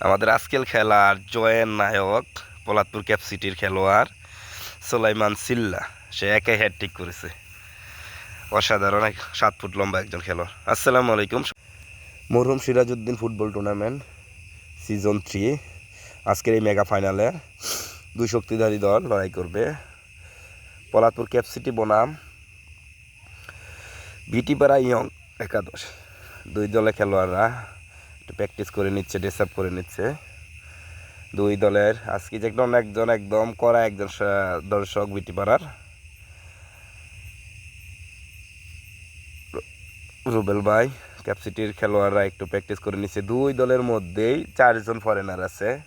আমাদের আজকের খেলার জয়ের নায়ক পলাতপুর ক্যাপসিটির খেলোয়াড় সোলাইমান সিল্লা। সে একাই হ্যাট্রিক করেছে। অসাধারণ এক সাত ফুট লম্বা একজন খেলোয়াড়। আসসালামু আলাইকুম। মরহুম Sirajuddin football tournament season three আজকের এই মেগা ফাইনালে দুই শক্তিধারী দল লড়াই করবে পলাতপুর ক্যাপসিটি বনাম, বিটিপাড়া ইয়ং একাদশ। দুই দলের খেলোয়াড়রা একটু প্র্যাকটিস করে নিচ্ছে ড্রেস করে নিচ্ছে। দুই দলের, আজকে যে একদম একজন একদম করা একজন দর্শক বিটিপাড়ার। রু- রুবেল ভাই ক্যাপসিটির খেলোয়াড়রা একটু প্র্যাকটিস করে নিচ্ছে। দুই দলের মধ্যেই চারজন ফরেনার আছে।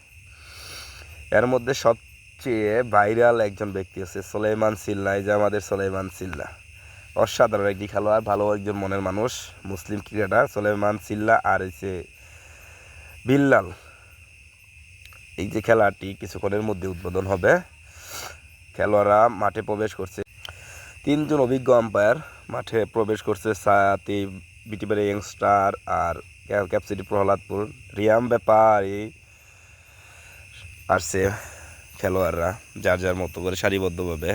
এর মধ্যে সবচেয়ে ভাইরাল একজন ব্যক্তি আছে, সোলেমান সিল্লা। এই যে আমাদের সোলেমান সিল্লা। অসাধারণ একটি খেলোয়াড়, ভালো একজন মনের মানুষ, মুসলিম ক্রিকেটার সোলেমান সিল্লা আর হচ্ছে বিল্লাল, এই যে খেলাটি কিছুক্ষণের মধ্যে উদ্বোধন হবে। খেলোয়াড়রা মাঠে প্রবেশ করছে। তিনজন অভিজ্ঞ আম্পায়ার মাঠে প্রবেশ করছে। সাথে বিটিবারে ইয়ংস্টার আর ক্যাপসিটি প্রহ্লাদপুর। রিয়াম ব্যাপারী আসছে খেলোয়াড়রা, যার যার মতো করে সারিবদ্ধভাবে।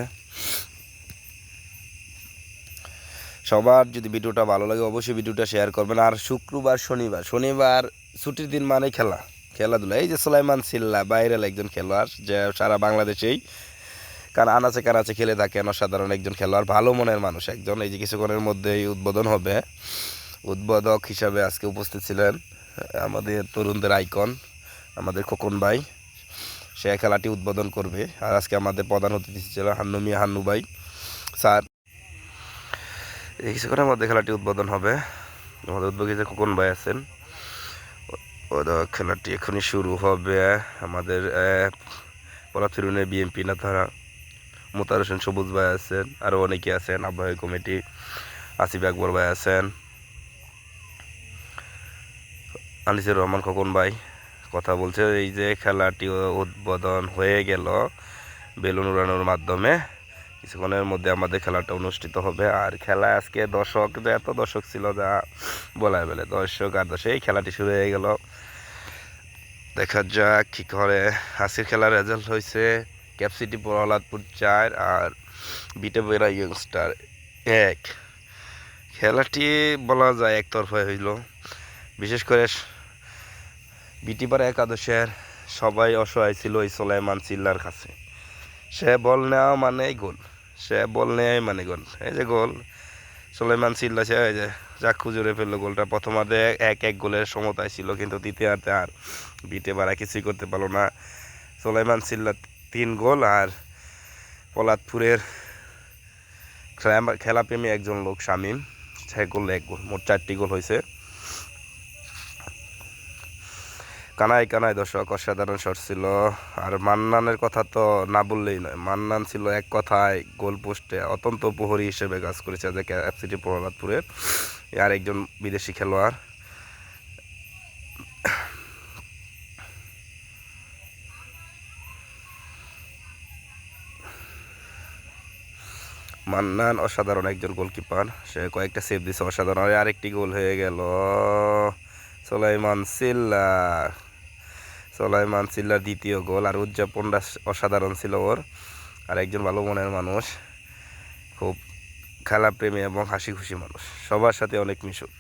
সবার যদি ভিডিওটা ভালো লাগে অবশ্যই ভিডিওটা শেয়ার করবেন। আর শুক্রবার, শনিবার শনিবার ছুটির দিন মানে খেলা। খেলাধুলা। এই যে সোলাইমান সিল্লা বাইরের একজন খেলোয়াড়, যে সারা বাংলাদেশেই কারণ আনাচে কানাচে খেলে থাকেন অসাধারণ একজন খেলোয়াড়, ভালো মনের মানুষ একজন। এই যে কিছুক্ষণের মধ্যেই উদ্বোধন হবে। উদ্বোধক হিসাবে আজকে উপস্থিত ছিলেন আমাদের তরুণদের আইকন, আমাদের খোকন ভাই। সে খেলাটি উদ্বোধন করবে। আর আজকে আমাদের প্রধান অতিথি ছিল হান্নু মিয়া হান্নু ভাই। স্যার, এই কিছুক্ষণের মধ্যে খেলাটি উদ্বোধন হবে। আমাদের উদ্যোগী যে খোকন ভাই আছেন খেলাটি এখনই শুরু হবে আমাদের পলাথিরুনের বিএমপি নেতারা। মোতার হোসেন সবুজ ভাই আছেন আরও অনেকে আছেন, আহ্বায়ক কমিটি, আসিফ আকবর ভাই আছেন। আনিসুর রহমান খোকন ভাই কথা বলছে, এই যে খেলাটি উদ্বোধন হয়ে গেল বেলুন উড়ানোর মাধ্যমে। কিছুক্ষণের মধ্যে আমাদের খেলাটা অনুষ্ঠিত হবে। আর খেলা আজকে দর্শক, যে এত দর্শক ছিল যা বলার বেলে, দর্শক আর দর্শক, এই খেলাটি শুরু হয়ে গেল। দেখা যাক কী করে আজকের খেলার রেজাল্ট হয়েছে। ক্যাপসিটি প্রহ্লাদপুর চার আর বিটে বেরা ইয়ংস্টার এক। খেলাটি বলা যায় একতরফা হইল। বিশেষ করে বিটিপাড়া একাদশের সবাই অসহায় ছিল এই সোলাইমান সিল্লার কাছে। সে বল নেওয়া মানেই গোল। সে বল নেয় মানে গোল। এই যে গোল। সোলাইমান সিল্লা সে এই যে চাক্ষু ফেলল গোলটা। প্রথমার্ধে এক এক গোলের সমতায় ছিল, কিন্তু দ্বিতীয়ার্ধে আর বিটে বাড়া কিছুই করতে পারল না। সোলাইমান সিল্লা তিন গোল আর পলাতপুরের খেলা- খেলাপ্রেমী একজন লোক শামীম, সে গোল এক গোল। মোট চারটি গোল হয়েছে। কানায় কানায় দর্শক, অসাধারণ শট ছিল। আর মান্নানের কথা তো না বললেই নয়। মান্নান ছিল এক কথায় গোল পোস্টে অত্যন্ত প্রহরী হিসেবে কাজ করেছে যে এফসিটি প্রহ্লাদপুরের আর একজন বিদেশি খেলোয়াড়। মান্নান অসাধারণ একজন গোলকিপার সে কয়েকটা সেভ দিছে, অসাধারণ। আরেকটি গোল হয়ে গেল। সোলাইমান সিল্লা। সোলাইমান সিল্লার দ্বিতীয় গোল আর উদযাপনটা অসাধারণ ছিল ওর। আর একজন ভালো মনের মানুষ, খুব খেলাপ্রেমী এবং হাসি খুশি মানুষ। সবার সাথে অনেক মিশুক।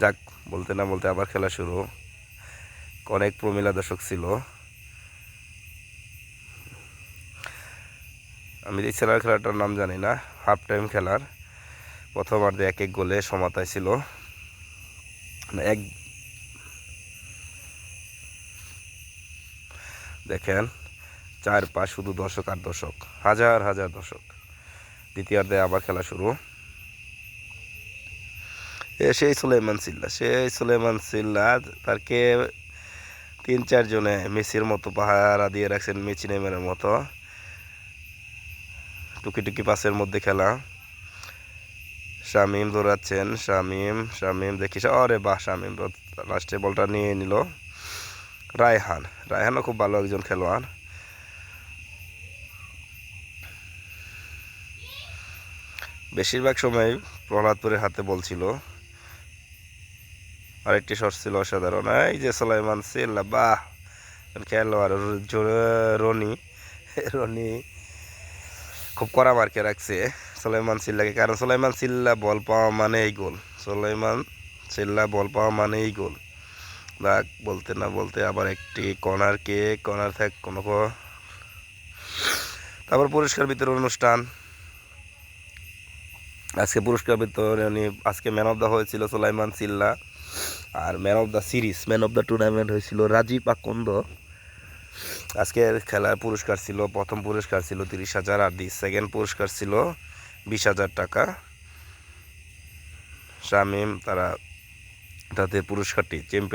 যাক, বলতে না বলতে আবার খেলা শুরু। অনেক প্রমিলা দর্শক ছিল। আমি এই ছেলের খেলাটার নাম জানি না হাফ টাইম খেলার প্রথমার্ধে এক এক গোলে সমাতায় ছিল। মানে এক দেখেন চার পাঁচ শুধু দর্শক আর দর্শক, হাজার হাজার দর্শক। দ্বিতীয়ার্ধে আবার খেলা শুরু। এ, সেই সুলেমান সিল্লা, সেই সুলেমান সিল্লা তারকে তিন চারজনে মেসির মতো পাহারা দিয়ে রাখছেন মেচি নেমের মতো। টুকি টুকি পাসের মধ্যে খেলা। শামিম দৌড়াচ্ছেন, শামিম শামিম দেখি অরে বাহ, শামিম লাস্টে বলটা নিয়ে নিল। রায়হান। রায়হানও খুব ভালো একজন খেলোয়াড়। বেশিরভাগ সময় প্রহ্লাদপুরের হাতে বল ছিল। আরেকটি শট ছিল অসাধারণ। এই যে সোলাইমান সিল্লা বাহ! খেলোয়াড় রনি রনি খুব কড়া মার্কে রাখছে সোলাইমান সিল্লাকে। কারণ সোলাইমান সিল্লা বল পাওয়া মানেই গোল। সোলাইমান সিল্লা বল পাওয়া মানেই গোল। দাগ বলতে না বলতে আবার একটি কর্নার কে কর্নার থাক কোনো তারপর পুরস্কার বিতরণ অনুষ্ঠান। আজকে পুরস্কার বিতরণী, আজকে ম্যান অফ দ্য হয়েছিল সোলাইমান সিল্লা। আর man of the series man of the tournament হয়েছিল রাজীব আকন্দ। আজকের খেলার পুরস্কার ছিল, প্রথম পুরস্কার ছিল তিরিশ হাজার, আর দি সেকেন্ড পুরস্কার ছিল বিশ হাজার টাকা। শামিম তারা তাদের পুরস্কারটি চ্যাম্পিয়ন